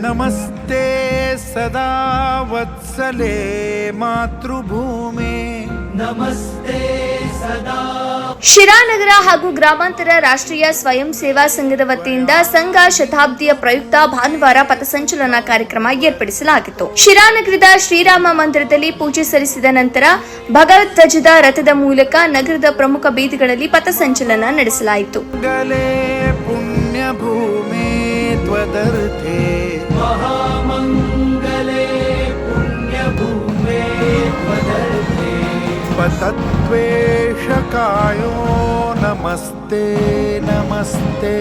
नमस्ते सदा वत्सले मातृभूमे नमस्ते सदा ಶಿರಾನಗರ ಹಾಗೂ ಗ್ರಾಮಾಂತರ ರಾಷ್ಟ್ರೀಯ ಸ್ವಯಂ ಸೇವಾ ಸಂಘದ ವತಿಯಿಂದ ಸಂಘ ಶತಾಬ್ದಿಯ ಪ್ರಯುಕ್ತ ಭಾನುವಾರ ಪಥಸಂಚಲನ ಕಾರ್ಯಕ್ರಮ ಏರ್ಪಡಿಸಲಾಗಿತ್ತು ಶಿರಾನಗರದ ಶ್ರೀರಾಮ ಮಂದಿರದಲ್ಲಿ ಪೂಜೆ ಸಲ್ಲಿಸಿದ ನಂತರ ಭಗವತ್ ಧ್ವಜದ ರಥದ ಮೂಲಕ ನಗರದ ಪ್ರಮುಖ ಬೀದಿಗಳಲ್ಲಿ ಪಥಸಂಚಲನ ನಡೆಸಲಾಯಿತು बदर थे। महामङ्गले पुण्यभूमे बदर थे। पतत्वेषकायो नमस्ते नमस्ते।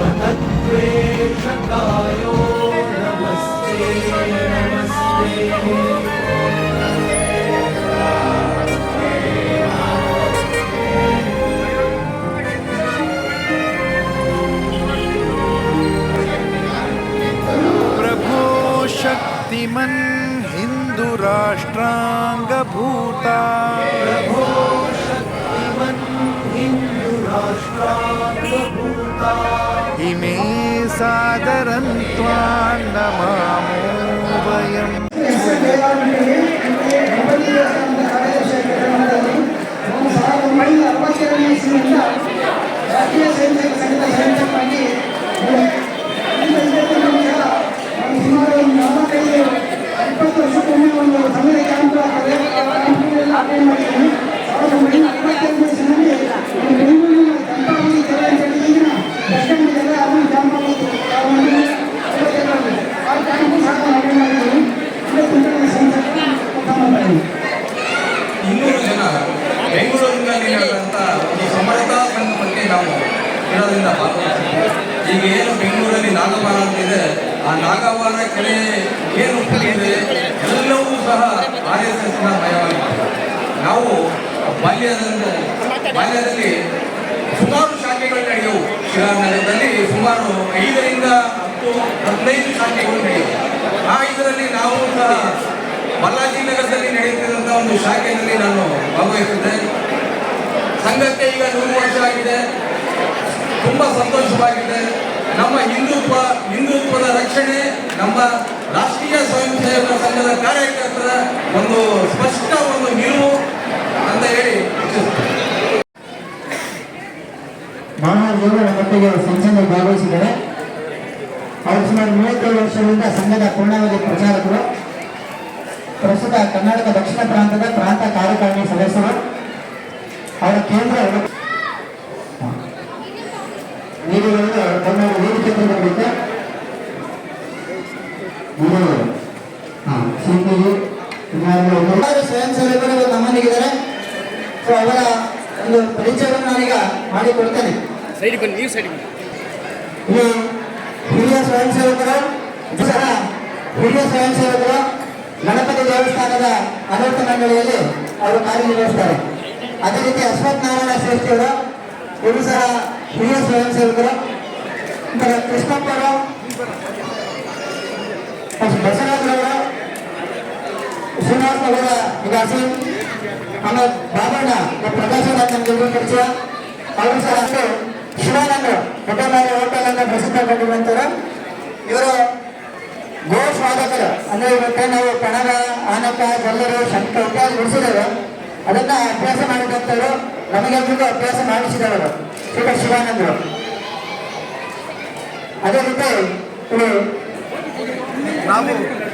पतत्वे शक्तिमन् हिन्दुराष्ट्राङ्गभूता इमे सादरं त्वां नमामो वयम् ನಡೆದಂಥ ಈ ಸಮರತಾ ಸಂಘ ಬಗ್ಗೆ ನಾವು ಇರೋದ್ರಿಂದ ಈಗ ಏನು ಬೆಂಗಳೂರಲ್ಲಿ ನಾಗವಾರ ಅಂತಿದೆ ಆ ನಾಗವಾರ ಕೆರೆ ಏನು ಇದೆ, ಎಲ್ಲವೂ ಸಹ ಆರ್ ಎಸ್ ಎಸ್ನ ಭಯವಾಗಿದೆ ನಾವು ಬಾಲ್ಯದಿಂದ ಬಾಲ್ಯದಲ್ಲಿ ಸುಮಾರು ಶಾಖೆಗಳು ನಡೆಯವು ಶಿಲಾನಗರದಲ್ಲಿ ಸುಮಾರು ಐದರಿಂದ ಹತ್ತು ಹದಿನೈದು ಶಾಖೆಗಳು ನಡೆಯವು ಆ ಇದರಲ್ಲಿ ನಾವು ಸಹ ಬಾಲಾಜಿ ನಗರದಲ್ಲಿ ನಡೆಯುತ್ತಿರುವಂತಹ ಒಂದು ಶಾಖೆಯಲ್ಲಿ ನಾನು ಭಾಗವಹಿಸಿದ್ದೆ. ಸಂಘಕ್ಕೆ ಈಗ ನೂರು ವರ್ಷ ಆಗಿದೆ. ತುಂಬಾ ಸಂತೋಷವಾಗಿದೆ. ನಮ್ಮ ಹಿಂದುತ್ವ ಹಿಂದುತ್ವದ ರಕ್ಷಣೆ, ನಮ್ಮ ರಾಷ್ಟ್ರೀಯ ಸ್ವಯಂ ಸೇವಕ ಸಂಘದ ಕಾರ್ಯಕರ್ತರ ಒಂದು ಸ್ಪಷ್ಟ ಒಂದು ನಿಲುವು ಅಂತ ಹೇಳಿ ಜನ ಮಟ್ಟಿಗೆ ಸಂಸದಲ್ಲಿ ಭಾಗವಹಿಸಿದ್ದಾರೆ. ಅವರು ಸುಮಾರು ಮೂವತ್ತೇಳು ವರ್ಷಗಳಿಂದ ಸಂಘದ ಪೂರ್ಣಾವಧಿ ಪ್ರಚಾರಕರು. ಪ್ರಸ್ತುತ ಕರ್ನಾಟಕ ದಕ್ಷಿಣ ಪ್ರಾಂತದ ಪ್ರಾಂತ ಕಾರ್ಯಕಾರಿಣಿ ಸದಸ್ಯರು. ಅವರ ಕೇಂದ್ರ ನೀಡುಗಳನ್ನು ತಮ್ಮ ವೇದಿಕೆ ಬರಬೇಕು ಸ್ವಯಂ ಸೇವಕರು ನಮ್ಮನಿಗಿದ್ದಾರೆ ಸೊ ಅವರ ಒಂದು ಪರಿಚಯವನ್ನು ನಾನೀಗ ಮಾಡಿಕೊಡ್ತೇನೆ ಇಲ್ಲಿ ಹಿರಿಯ ಸ್ವಯಂ ಸೇವಕರು ಸಹ ಹಿರಿಯ ಸ್ವಯಂ ಸೇವಕರು ಗಣಪತಿ ದೇವಸ್ಥಾನದ ಆಡಳಿತ ಮಂಡಳಿಯಲ್ಲಿ ಅವರು ಕಾರ್ಯನಿರ್ವಹಿಸ್ತಾರೆ. ಅದೇ ರೀತಿ ಅಶ್ವತ್ ನಾರಾಯಣ ಶ್ರೇಷ್ಠಿಯವರು ಇವರು ಸಹ ಹಿರಿಯ ಸ್ವಯಂ ಸೇವಕರು ನಂತರ ಕೃಷ್ಣಪ್ಪರು ಬಸವರಾಜರವರು ಶ್ರೀನಿವಾಸ್ ಅವರ ನಿವಾಸಿ, ಆಮೇಲೆ ಬಾಬಣ್ಣ ಪ್ರಕಾಶ್ ನಮ್ಗೆ ಪರಿಚಯ. ಅವರು ಸಹ ಶಿವಾನಂದ ದೊಡ್ಡಬಾಯಿ ಹೋಟೆಲ್ ಅನ್ನ ಪ್ರಸಿದ್ಧ ಕಂಡಿರುವಂತವರು ಇವರು ಗೋ ಸ್ವಾಗತರು ಅಂದ್ರೆ ಇವತ್ತು ನಾವು ಕಣಗ ಆನಕ, ಜಲ್ಲರು ಶಂಕ ಉಪಯೋಗ ಅದನ್ನ ಅಭ್ಯಾಸ ಮಾಡಿದಂತವರು ನಮಗೆಲ್ರಿಗೂ ಅಭ್ಯಾಸ ಮಾಡಿಸಿದವರು ಶ್ರೀ ಶಿವಾನಂದರು. ಅದೇ ರೀತಿ ನಾವು